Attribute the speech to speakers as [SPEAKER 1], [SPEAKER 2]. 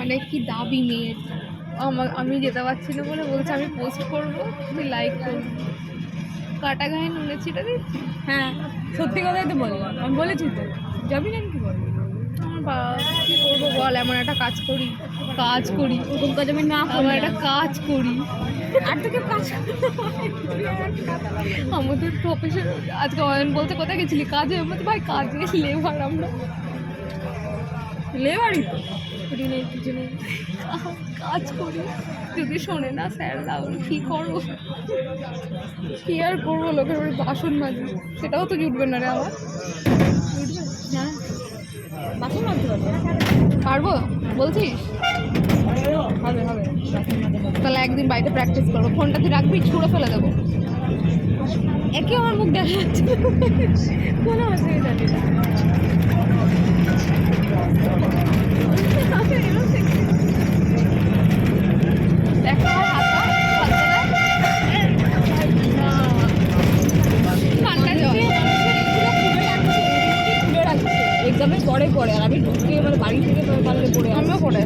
[SPEAKER 1] মানে কি দাবি মেয়ের? আমার আমি যেতে পারছি না বলে বলছে আমি পোস্ট করব তুই লাইক করবি কাটা গায়ে নুনে ছিটা দিচ্ছি?
[SPEAKER 2] হ্যাঁ সত্যি কথাই তো বললাম। আমি বলেছি তো। যাবি না কি বলবি
[SPEAKER 1] আমার বাবা কী করব বল এমন একটা কাজ করি। কাজ করি
[SPEAKER 2] ওরকম কাজ আমি না
[SPEAKER 1] আমার একটা কাজ করি।
[SPEAKER 2] আর তো কেউ কাজ
[SPEAKER 1] আমাদের প্রফেশন আজকে অয়ন বলতে কোথায় গেছিলি? কাজে? আমি বলছি, ভাই কাজে লেবার আমরা।
[SPEAKER 2] লেবারই তো। ছুটি নেই কিছু নেই।
[SPEAKER 1] কাজ করি। যদি শোনে না স্যার দাও কী করব? কী আর করব? লোকের বাড়ি বাসন মাজি সেটাও তো জুটবে না রে আমার। জুটবে?
[SPEAKER 2] বাসন মারতে পারবে।
[SPEAKER 1] বলছিস?
[SPEAKER 2] হবে হবে।
[SPEAKER 1] তাহলে একদিন বাড়িতে প্র্যাকটিস করব। ফোনটা তুই রাখবি ছুঁড়ে ফেলে দেবো। একে আমার মুখ দেখা যাচ্ছে
[SPEAKER 2] কোনো অসুবিধা নেই। এক্সামের পরে পরে আর আমি ঢুকে এবার বাড়ি থেকে পারলে পড়ে
[SPEAKER 1] আমিও পড়ে